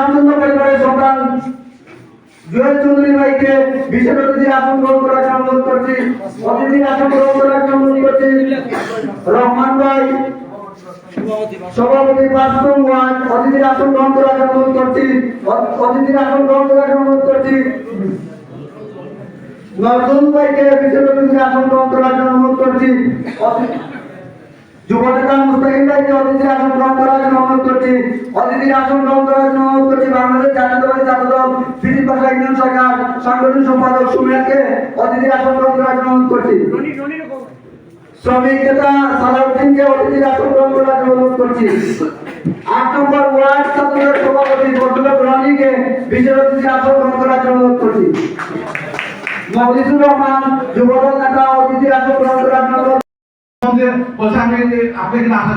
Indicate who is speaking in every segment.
Speaker 1: আনন্দ পরিবারের সন্তান। জুয়েল চৌধুরী ভাইকে বিশেষ অতিথি আসন গ্রহণ করার জন্য অনুরোধ করছি অতিথির আসন গ্রহণ করার জন্য অনুরোধ করছি রহমান ভাই, সভাপতি বাস্তব ওয়ান অতিথির আসন গ্রহণ করার জন্য অনুরোধ করছি অতিথির আসন গ্রহণ করার জন্য করছি নজরুল ভাইকে বিশেষ অতিথির আসন গ্রহণ করার জন্য করছি যুবনেতা মুস্তাকিম ভাইকে অতিথির আসন গ্রহণ করার জন্য অনুরোধ করছি। অতিথির আসন গ্রহণ করার জন্য অনুরোধ করছি বাংলাদেশ জাতীয়তাবাদী ছাত্র দল পৃথিবী ভাষা ইউনিয়ন শাখার সাংগঠনিক সম্পাদক সুমিয়াকে অতিথির আসন গ্রহণ করার জন্য অনুরোধ করছি। শ্রমিক নেতা সালাউদ্দিনকে অতিথির আসন গ্রহণ করার জন্য অনুরোধ করছি। আট নম্বর ওয়ার্ড ছাত্রদের সভাপতি বদরুল রনিকে বিশেষ অতিথির আসন গ্রহণ করার জন্য অনুরোধ করছি। মহিদুর রহমান যুবদল নেতা অতিথির আসন গ্রহণ করার জন্য অনুরোধ
Speaker 2: মধ্যে বলছে আমি আপনি এখানে আসা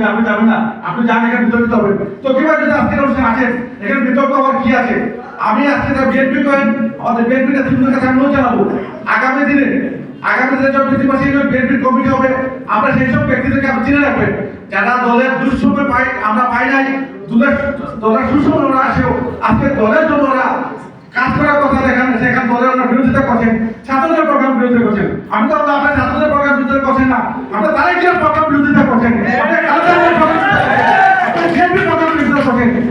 Speaker 2: যে আপনি যাবেন না? আপনি যান, এখানে বিতর্কিত হবেন যদি অনুষ্ঠানে এখানে বিতর্ক কি আছে? আমি আজকে বিএনপি বিএনপি কাছে জানাব। আগামী দিনে আগামী দিনে যখন পৃথিবী বিএনপির কমিটি হবে, আমরা সেই সব ব্যক্তিদেরকে আপনি চিনে রাখবেন যারা দলের দুঃসময় পাই আমরা পাই নাই। দলের সুসময় ওরা আসেও। আজকে দলের জন্য ওরা কাজ করার কথা দেখান সেখানে দলের ওনার বিরোধিতা করছেন। ছাত্রদের প্রোগ্রাম বিরোধিতা করছেন। আমি তো আপনার করছেন না। আপনার তারাই কি প্রোগ্রাম বিরোধিতা করছেন?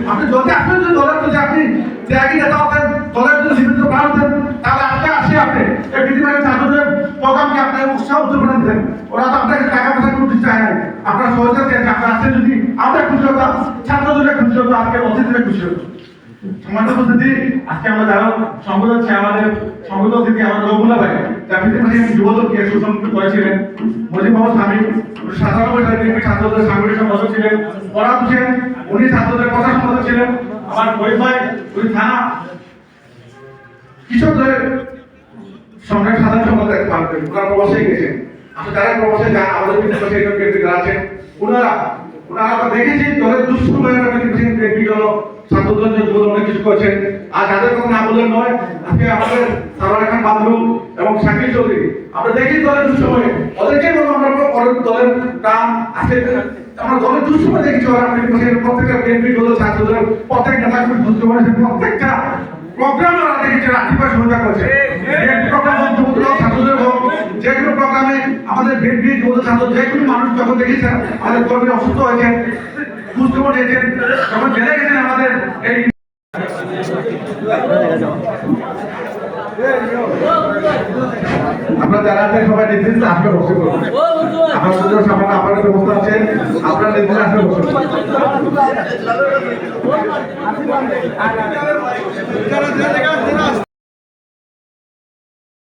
Speaker 2: আপনি যদি আপনি যদি দলের যদি আপনি ত্যাগী নেতা হতেন দলের যদি জীবিত প্রাণ হতেন তাহলে আসি আপনি। এই পৃথিবীর ছাত্রদের প্রোগ্রামকে আপনি উৎসাহ উদ্দীপনা দিতেন। ওরা তো আপনাকে টাকা পয়সা কোনো চায় না আপনার সহজে আপনার আসতে যদি আমরা খুশি হতাম। ছাত্রদের খুশি হতো আজকে অতিথিরা খুশি হতো। সমাজ উপস্থিতি আজকে আমরা যারা হচ্ছে আমাদের সংগত অতিথি আমাদের রঘুলা ভাই। যার ভিত্তিতে যুবদলকে সুসংগঠিত করেছিলেন? মজিব মোহাম্মদ স্বামী, সাধারণভাবে বিএনপি ছাত্রদের সাংগঠনিক সম্পাদক ছিলেন। পরাত হোসেন উনি ছাত্রদের কথা সম্পাদক ছিলেন। আমার গরিব ভাই উনি থানা। কৃষকদের সংগ্রাম সাধারণ সম্পাদক পারবেন ওনারা প্রবাসে গেছেন। আমি যারা প্রবাসে যান, আমাদের কিন্তু সেই কেন্দ্রিক আছেন, ওনারা ওনারা আমরা দেখেছি, দলের দুঃসময়ের কিন্তু বিগত ছাত্রদের যে যুবদল অনেক কিছু করছেন। আর যাদের কথা না বললেন নয়, আজকে আমাদের সারোয়ার খান বাদলু এবং শাকিল চৌধুরী। আমরা দেখি দলের দুঃসময়ে। ওদেরকে বলব আমরা পরের দলের কাম আজকে আমরা দলের দুঃসময় দেখেছি ওরা আপনি প্রত্যেকটা বিএনপি দলের ছাত্রদের প্রত্যেক নেতা পারছেন প্রত্যেকটা প্রোগ্রাম ওরা দেখেছে রাত্রিবার সহযোগিতা করছে। যে কোনো প্রোগ্রামে আমাদের বিএনপি যুবদল ছাত্র যে কোনো মানুষ যখন দেখেছেন আমাদের কর্মী অসুস্থ হয়েছেন বুঝতে পেরেছেন যখন জেলে গেছেন আমাদের এই আপনারা যারা আছেন, সবাই নির্দিষ্ট আসবে বসে করুন আপনাদের সামনে আপনাদের ব্যবস্থা আছে আপনারা নির্দিষ্ট আসবে বসে করুন।